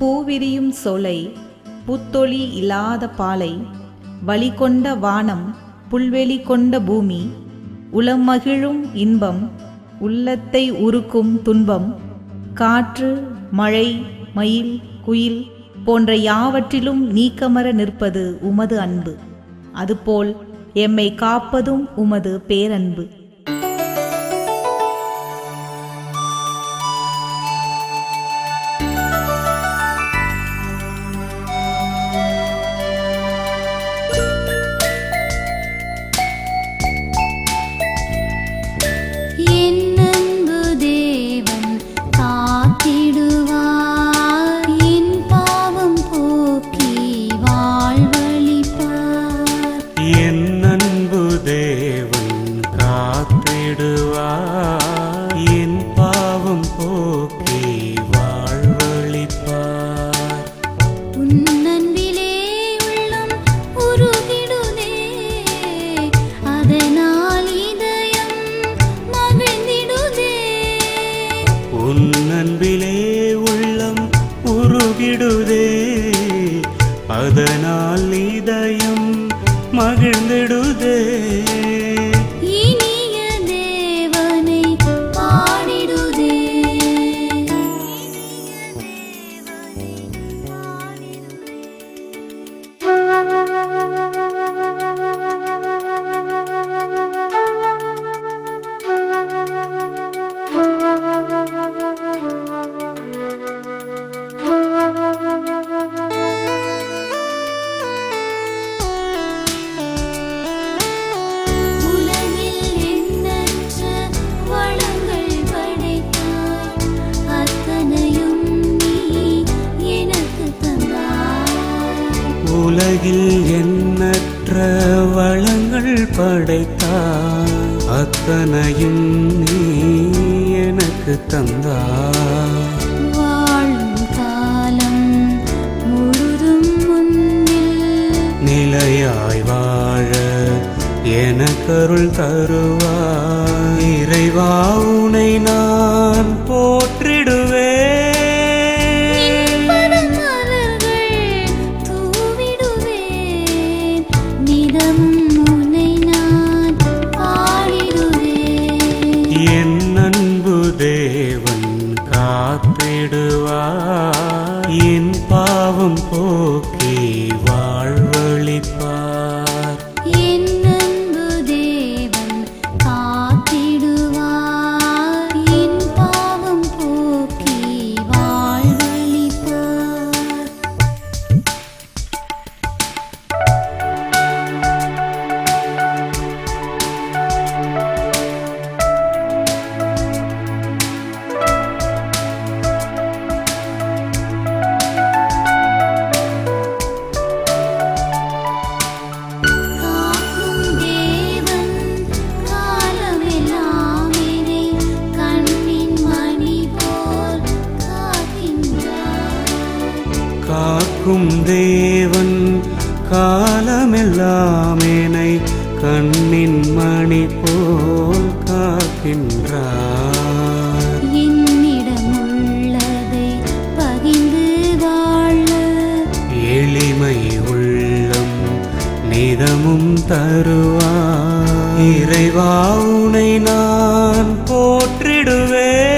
பூவிரியும் சோலை புத்தொளி இல்லாத பாலை வழி கொண்ட வானம் புல்வெளி கொண்ட பூமி உளமகிழும் இன்பம் உள்ளத்தை உருக்கும் துன்பம் காற்று மழை மயில் குயில் போன்ற யாவற்றிலும் நீக்கமர நிற்பது உமது அன்பு. அதுபோல் எம்மை காப்பதும் உமது பேரன்பு. என் பாவம் போக்கி வாழ்வழிப்பார். உன் அன்பிலே உள்ளம் உருகிடுதே. அதனால் இதயம் மகிழ்ந்திடுதே. உன் அன்பிலே உள்ளம் உருகிடுதே. அதனால் இதயம் உலகில் எண்ணற்ற வளங்கள் படைத்தாய் அத்தனையும் நீ எனக்கு முன்னில் நிலையாய் வாழ எனக்கருள் தருவாய். இறைவா உனை நான் போற்றிடுவேன் காத்திடுவார் காக்கும் தேவன். காலமெல்லாம் என்னை கண்ணின் மணி போல் காக்கின்றார். என்னிடம் உள்ளதை பகிர்ந்து வாழ. எளிமை உள்ளம் நிதமும் தருவார். இறைவா உனை நான் போற்றிடுவேன்.